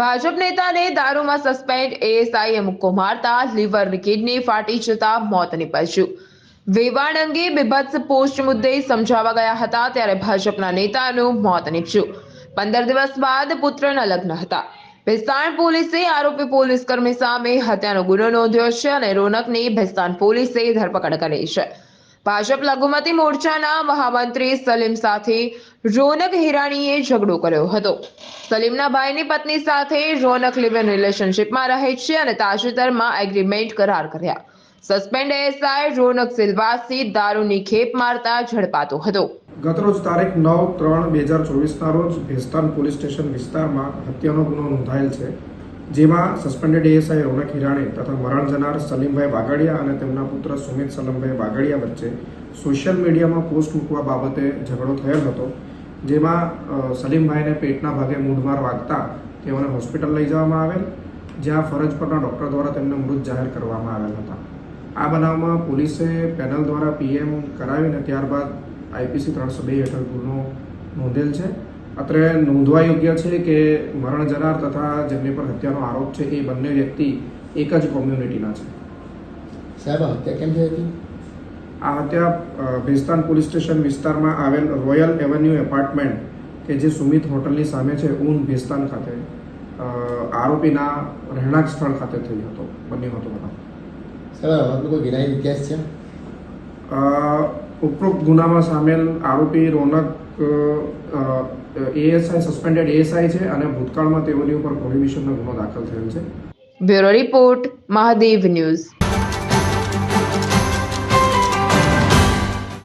ભાજપ નેતાને દારૂમાં સસ્પેન્ડ એએસઆઈએ મુક્કો મારતા liver kidney ફાટી જતા મોત નીપજ્યું. વેવાણ અંગે બીભત્સ પોસ્ટ મુદ્દે સમજાવવા ગયા હતા ત્યારે ભાજપના નેતાનું મોત નીપજ્યું. પંદર દિવસ બાદ પુત્રના લગ્ન હતા. ભેસ્તાન પોલીસે આરોપી પોલીસ કર્મી સામે હત્યાનો ગુનો નોંધ્યો છે અને રોનકની ભેસ્તાન પોલીસે ધરપકડ કરી છે. ભાજપ લઘુમતી મોરચાના મહામંત્રી સલીમ સાથે રોનક હિરાણીએ ઝઘડો કર્યો હતો. સલીમના ભાઈની પત્ની સાથે રોનક લિવ ઇન રિલેશનશિપમાં રહે છે અને તાજેતરમાં એગ્રીમેન્ટ કરાર કર્યા. સસ્પેન્ડ એએસઆઈ રોનક સિલવાસી દારૂની ખેપ મારતા ઝડપાતો હતો. ગતરોજ તારીખ નવ ત્રણ બે હજાર ચોવીસના રોજ ભેસ્તાન પોલીસ સ્ટેશન વિસ્તારમાં હત્યાનો ગુનો નોંધાયેલ છે. જેમાં સસ્પેન્ડેડ એએસઆઈ રોનક હિરાણી તથા મરણ જનાર સલીમભાઈ બાગડિયા અને તેમના પુત્ર સુમિત સલમભાઈ બાગડિયા વચ્ચે સોશિયલ મીડિયામાં પોસ્ટ મૂકવા બાબતે ઝઘડો થયેલ હતો, જેમાં સલીમભાઈને પેટના ભાગે મૂઢમાર વાગતા તેઓને હોસ્પિટલ લઈ જવામાં આવેલ, જ્યાં ફરજ પરના ડૉક્ટર દ્વારા તેમને મૃત જાહેર કરવામાં આવેલ હતા. આ બનાવમાં પોલીસે પેનલ દ્વારા પીએમ કરાવીને ત્યારબાદ આઈપીસી ત્રણસો બે હેઠળ ગુનો નોંધેલ છે. અત્રે નોંધવા યોગ્ય છે કે મરણ જનાર તથા જેમની પર હત્યાનો આરોપ છે એ બંને વ્યક્તિ એક જ કોમ્યુનિટીના છે. સાહેબ હત્યા કેમ થઈ હતી? આ હત્યા ભેસ્તાન પોલીસ સ્ટેશન વિસ્તારમાં આવેલ રોયલ એવન્યુ એપાર્ટમેન્ટ કે જે સુમિત હોટલની સામે છે ઊન ભેસ્તાન ખાતે આરોપીના રહેણાંક સ્થળ ખાતે થઈ હતો બન્યો હતો. બનાવ આ કોઈ વિનાયક ઇતિહાસ છે? ઉપરોક્ત ગુનામાં સામેલ આરોપી રોનક એએસઆઈ સસ્પેન્ડેડ એએસઆઈ છે અને ભૂતકાળમાં તેઓની ઉપર પ્રોહિબિશનનો ગુનો દાખલ થયેલ છે. Bureau report, Mahadev news.